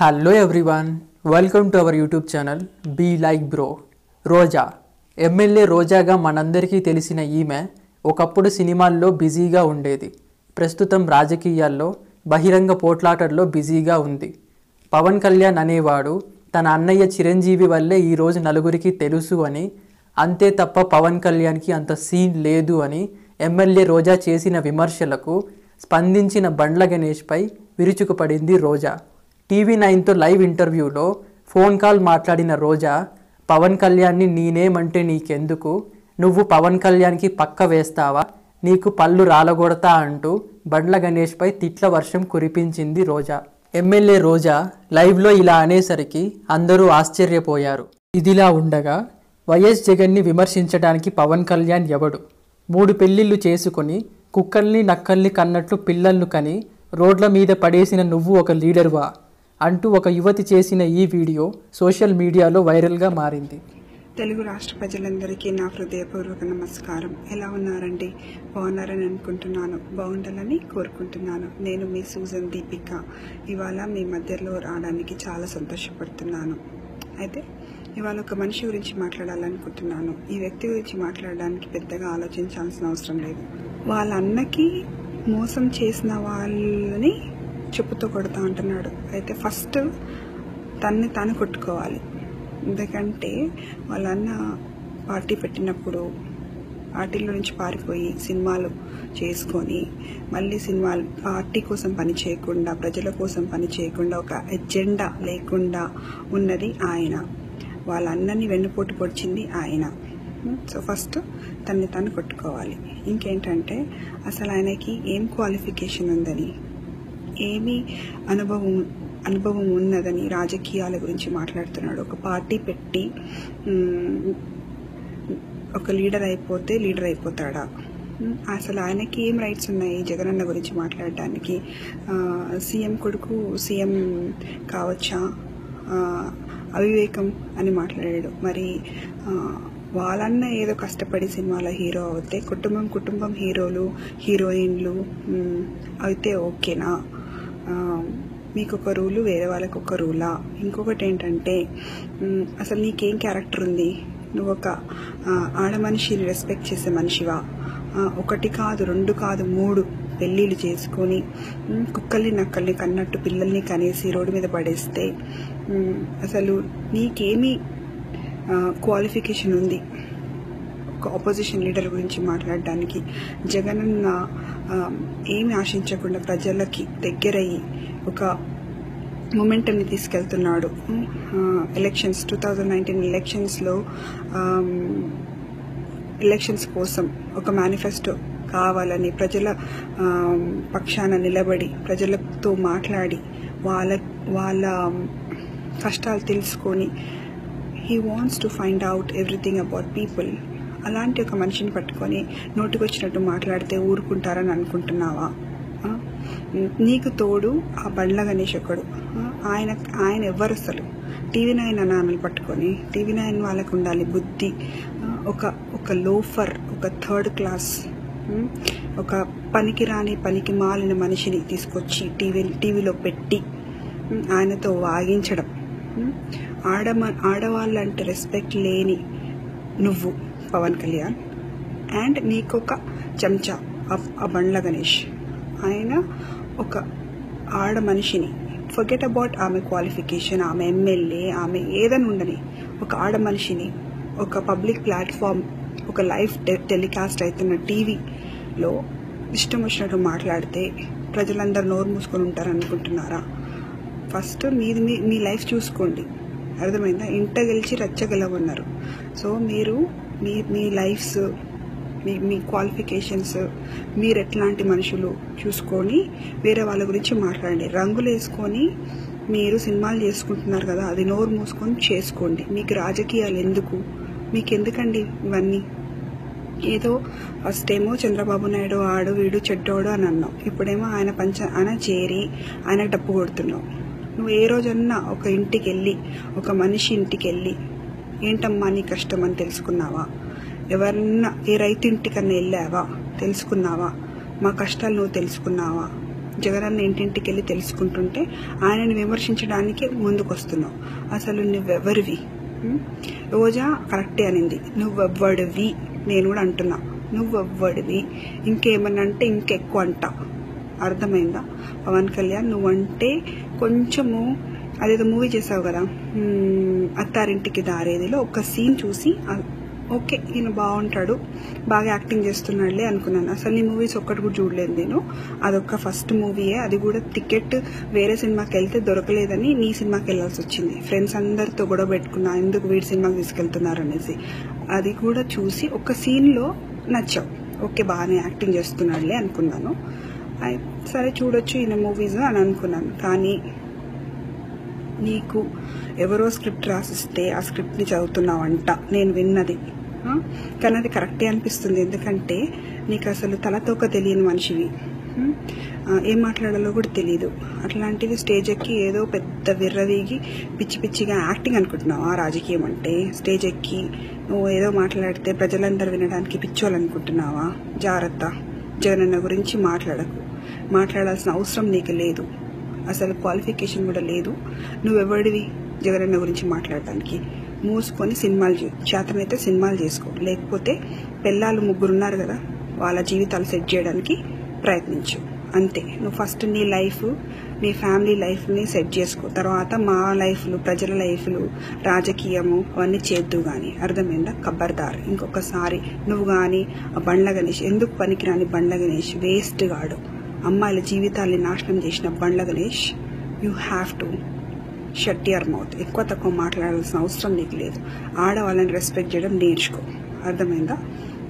Hello everyone welcome to our YouTube channel be like bro Roja MLA రోజాగా మనందరికీ తెలిసిన ఈమె ఒకప్పుడు సినిమాల్లో బిజీగా ఉండేది. ప్రస్తుతం రాజకీయాల్లో బహిరంగ పోట్లాటల్లో బిజీగా ఉంది. పవన్ కళ్యాణ్ అనేవాడు తన అన్నయ్య చిరంజీవి వల్లే ఈరోజు నలుగురికి తెలుసు అని అంతే తప్ప పవన్ కళ్యాణ్కి అంత సీన్ లేదు అని ఎమ్మెల్యే రోజా చేసిన విమర్శలకు స్పందించిన బండ్ల గణేష్పై విరుచుకుపడింది రోజా టీవీ నైన్తో లైవ్ ఇంటర్వ్యూలో ఫోన్ కాల్ మాట్లాడిన రోజా పవన్ కళ్యాణ్ని నేనేమంటే నీకెందుకు? నువ్వు పవన్ కళ్యాణ్కి పక్క వేస్తావా? నీకు పళ్ళు రాలగొడతా అంటూ బండ్ల గణేష్పై తిట్ల వర్షం కురిపించింది రోజా. ఎమ్మెల్యే రోజా లైవ్లో ఇలా అనేసరికి అందరూ ఆశ్చర్యపోయారు. ఇదిలా ఉండగా వైఎస్ జగన్ని విమర్శించడానికి పవన్ కళ్యాణ్ ఎవడు? మూడు పెళ్ళిళ్ళు చేసుకుని కుక్కల్ని నక్కల్ని కన్నట్లు పిల్లల్ని కని రోడ్ల మీద పడేసిన నువ్వు ఒక లీడర్వా? అంటూ ఒక యువతి చేసిన ఈ వీడియో సోషల్ మీడియాలో వైరల్గా మారింది. తెలుగు రాష్ట్ర ప్రజలందరికీ నా హృదయపూర్వక నమస్కారం. ఎలా ఉన్నారండి? బాగున్నారని అనుకుంటున్నాను. బాగుండాలని కోరుకుంటున్నాను. నేను మీ సూజన్ దీపిక. ఇవాళ మీ మధ్యలో రావడానికి చాలా సంతోషపడుతున్నాను. అయితే ఇవాళ ఒక మనిషి గురించి మాట్లాడాలనుకుంటున్నాను. ఈ వ్యక్తి గురించి మాట్లాడడానికి పెద్దగా ఆలోచించాల్సిన అవసరం లేదు. వాళ్ళ అన్నకి మోసం చేసిన వాళ్ళని చెప్పుతో కొడతా అంటున్నాడు. అయితే ఫస్ట్ తన్ని తాను కొట్టుకోవాలి. ఎందుకంటే వాళ్ళ అన్న పార్టీ పెట్టినప్పుడు పార్టీలో నుంచి పారిపోయి సినిమాలు చేసుకొని మళ్ళీ సినిమాలు పార్టీ కోసం పని చేయకుండా ప్రజల కోసం పని చేయకుండా ఒక ఎజెండా లేకుండా ఉన్నది ఆయన. వాళ్ళ అన్నని వెన్నుపోటు పొడిచింది ఆయన. సో ఫస్ట్ తన్ని తను కొట్టుకోవాలి. ఇంకేంటంటే అసలు ఆయనకి ఏం క్వాలిఫికేషన్ ఉందని? ఏమి అనుభవం అనుభవం ఉన్నదని రాజకీయాల గురించి మాట్లాడుతున్నాడు. ఒక పార్టీ పెట్టి ఒక లీడర్ అయిపోతే లీడర్ అయిపోతాడా? అసలు ఆయనకి ఏం రైట్స్ ఉన్నాయి జగనన్న గురించి మాట్లాడడానికి సీఎం కొడుకు సీఎం కావచ్చా? అవివేకం అని మాట్లాడాడు. మరి వాళ్ళన్న ఏదో కష్టపడి సినిమాలో హీరో అవుతే కుటుంబం కుటుంబం హీరోలు హీరోయిన్లు అయితే ఓకేనా? మీకు ఒక రూలు వేరే వాళ్ళకి ఒక రూలా? ఇంకొకటి ఏంటంటే అసలు నీకేం క్యారెక్టర్ ఉంది? నువ్వు ఒక ఆడ మనిషిని రెస్పెక్ట్ చేసే మనిషివా? ఒకటి కాదు రెండు కాదు మూడు పెళ్ళిళ్ళు చేసుకొని కుక్కల్ని నక్కల్ని కన్నట్టు పిల్లల్ని కనేసి రోడ్డు మీద పడేస్తే అసలు నీకేమి క్వాలిఫికేషన్ ఉంది? ఒక ఆపోజిషన్ లీడర్ గురించి మాట్లాడడానికి. జగనన్న ఏమి ఆశించకుండా ప్రజలకి దగ్గరయ్యి ఒక మొమెంటన్ని తీసుకెళ్తున్నాడు. ఎలక్షన్స్ టూ థౌజండ్ నైన్టీన్ ఎలక్షన్స్లో ఎలక్షన్స్ కోసం ఒక మేనిఫెస్టో కావాలని ప్రజల పక్షాన నిలబడి ప్రజలతో మాట్లాడి వాళ్ళ వాళ్ళ కష్టాలు తెలుసుకొని he wants to find out everything about people అలాంటి ఒక మనిషిని పట్టుకొని నోటికొచ్చినట్టు మాట్లాడితే ఊరుకుంటారని అనుకుంటున్నావా? నీకు తోడు ఆ బండ్ల గణేష్ ఒకడు. ఆయన ఆయన ఎవరు అసలు. టీవీ నైన్ అనాన్నలు పట్టుకొని టీవీ నైన్ వాళ్ళకు ఉండాలి బుద్ధి. ఒక ఒక లోఫర్ ఒక థర్డ్ క్లాస్ ఒక పనికి రాని పనికి మాలిన మనిషిని తీసుకొచ్చి టీవీ టీవీలో పెట్టి ఆయనతో వాగించడం. ఉమ్, ఆడమ ఆడవాళ్ళంటే రెస్పెక్ట్ లేని నువ్వు. పవన్ కళ్యాణ్ అండ్ నీకొక చెంచా ఆఫ్ ఆ బండ్ల గణేష్. ఆయన ఒక ఆడ మనిషిని. ఫర్గెట్ అబౌట్ ఆమె క్వాలిఫికేషన్ ఆమె ఎమ్మెల్యే ఆమె ఏదైనా ఉండని ఒక ఆడ మనిషిని ఒక పబ్లిక్ ప్లాట్ఫామ్ ఒక లైవ్ టె- టెలికాస్ట్ అవుతున్న టీవీలో ఇష్టం వచ్చినట్టు మాట్లాడితే ప్రజలందరూ నోరు మూసుకొని ఉంటారు అనుకుంటున్నారా ఫస్ట్ మీది మీ మీ లైఫ్ చూసుకోండి. అర్థమైందా? ఇంట గెలిచి రచ్చగెలవన్నారు సో మీరు మీ మీ లైఫ్స్ మీ మీ క్వాలిఫికేషన్స్ మీరు ఎట్లాంటి మనుషులు చూసుకొని వేరే వాళ్ళ గురించి మాట్లాడండి. రంగులు వేసుకొని మీరు సినిమాలు చేసుకుంటున్నారు కదా అది నోరు మూసుకొని చేసుకోండి. మీకు రాజకీయాలు ఎందుకు? మీకు ఎందుకండి ఇవన్నీ? ఏదో ఫస్ట్ ఏమో చంద్రబాబు నాయుడు ఆడు వీడు చెడ్డోడు అని అన్నావు ఇప్పుడేమో ఆయన పంచ ఆయన చేరి ఆయన డప్పు కొడుతున్నావు నువ్వు ఏ రోజన్నా ఒక ఇంటికి వెళ్ళి ఒక మనిషి ఇంటికి వెళ్ళి ఏంటమ్మా నీ కష్టం అని తెలుసుకున్నావా? ఎవరన్నా ఏ రైతింటికన్నా వెళ్ళావా? తెలుసుకున్నావా? మా కష్టాలు నువ్వు తెలుసుకున్నావా? జగనన్న ఇంటింటికి వెళ్ళి తెలుసుకుంటుంటే ఆయనను విమర్శించడానికి ముందుకొస్తున్నావు. అసలు నువ్వెవరివి? రోజా కరెక్టే అనింది. నువ్వెవ్వడివి? నేను కూడా అంటున్నా. నువ్వెవ్వడివి? ఇంకేమన్నా అంటే ఇంకెక్కువ అంట. అర్థమైందా? పవన్ కళ్యాణ్ నువ్వంటే కొంచెము అదేదో మూవీ చేసావు కదా? అత్తారింటికి దారేదిలో ఒక సీన్ చూసి ఓకే ఈయన బాగుంటాడు బాగా యాక్టింగ్ చేస్తున్నాడులే అనుకున్నాను. అసలు నీ మూవీస్ ఒక్కటి కూడా చూడలేదు నేను. అదొక ఫస్ట్ మూవీయే. అది కూడా టికెట్ వేరే సినిమాకి వెళ్తే దొరకలేదని నీ సినిమాకి వెళ్ళాల్సి వచ్చింది. ఫ్రెండ్స్ అందరితో గొడవ పెట్టుకున్నా ఎందుకు వీడి సినిమాకి తీసుకెళ్తున్నారు అనేసి. అది కూడా చూసి ఒక సీన్లో నచ్చావు. ఓకే బాగానే యాక్టింగ్ చేస్తున్నాడులే అనుకున్నాను. సరే చూడొచ్చు ఈయన మూవీస్ అని అనుకున్నాను. కానీ నీకు ఎవరో స్క్రిప్ట్ రాసిస్తే ఆ స్క్రిప్ట్ని చదువుతున్నావంట. నేను విన్నది. కానీ అది కరెక్టే అనిపిస్తుంది. ఎందుకంటే నీకు అసలు తలతోక తెలియని మనిషివి. ఏం మాట్లాడాలో కూడా తెలియదు అట్లాంటిది స్టేజ్ ఎక్కి ఏదో పెద్ద విర్రవీగి పిచ్చి పిచ్చిగా యాక్టింగ్ అనుకుంటున్నావు. ఆ రాజకీయం అంటే స్టేజ్ ఎక్కి నువ్వు ఏదో మాట్లాడితే ప్రజలందరూ వినడానికి పిచ్చోలనుకుంటున్నావా జాగ్రత్త. జగనన్న గురించి మాట్లాడకు. మాట్లాడాల్సిన అవసరం నీకు లేదు. అసలు క్వాలిఫికేషన్ కూడా లేదు. నువ్వెవడివి జగనన్న గురించి మాట్లాడటానికి. మూసుకొని సినిమాలు చేతనైతే సినిమాలు చేసుకో. లేకపోతే పిల్లలు ముగ్గురు ఉన్నారు కదా వాళ్ళ జీవితాలు సెట్ చేయడానికి ప్రయత్నించు. అంతే. నువ్వు ఫస్ట్ నీ లైఫ్ నీ ఫ్యామిలీ లైఫ్ని సెట్ చేసుకో. తర్వాత మా లైఫ్లు ప్రజల లైఫ్లు రాజకీయము అవన్నీ చేద్దు కానీ అర్థమైందా? కబ్బర్దార్. ఇంకొకసారి నువ్వు కానీ ఆ బండ్ల గణేష్ ఎందుకు పనికిరాని బండ్ల గణేష్? వేస్ట్ గాడు. అమ్మాయిల జీవితాల్ని నాశనం చేసిన Bandla Ganesh you have to shut your mouth ఎక్కువ తక్కువ మాట్లాడాల్సిన అవసరం నీకు లేదు. ఆడవాళ్ళని రెస్పెక్ట్ చేయడం నేర్చుకో. అర్థమైందా?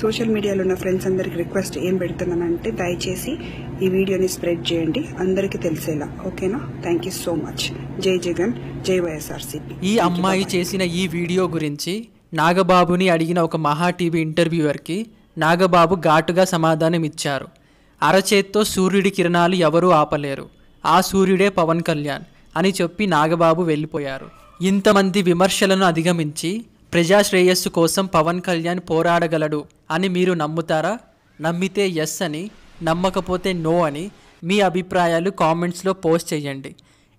సోషల్ మీడియాలో ఉన్న ఫ్రెండ్స్ అందరికి రిక్వెస్ట్ ఏం పెడుతున్నానంటే దయచేసి ఈ వీడియోని స్ప్రెడ్ చేయండి. అందరికీ తెలిసేలా. ఓకేనా? థ్యాంక్ యూ సో మచ్ జై జగన్ జై వైఎస్ఆర్సీపీ. ఈ అమ్మాయి చేసిన ఈ వీడియో గురించి నాగబాబుని అడిగిన ఒక మహా టీవీ ఇంటర్వ్యూవర్కి నాగబాబు ఘాటుగా సమాధానం ఇచ్చారు అరచేత్తో సూర్యుడి కిరణాలు ఎవరూ ఆపలేరు. ఆ సూర్యుడే పవన్ కళ్యాణ్ అని చెప్పి నాగబాబు వెళ్ళిపోయారు. ఇంతమంది విమర్శలను అధిగమించి ప్రజా శ్రేయస్సు కోసం పవన్ కళ్యాణ్ పోరాడగలడు అని మీరు నమ్ముతారా? నమ్మితే ఎస్ అని నమ్మకపోతే నో అని మీ అభిప్రాయాలు కామెంట్స్లో పోస్ట్ చేయండి.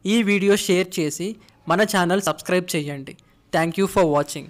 ఈ వీడియో షేర్ చేసి మన ఛానల్ సబ్స్క్రైబ్ చేయండి. Thank you for watching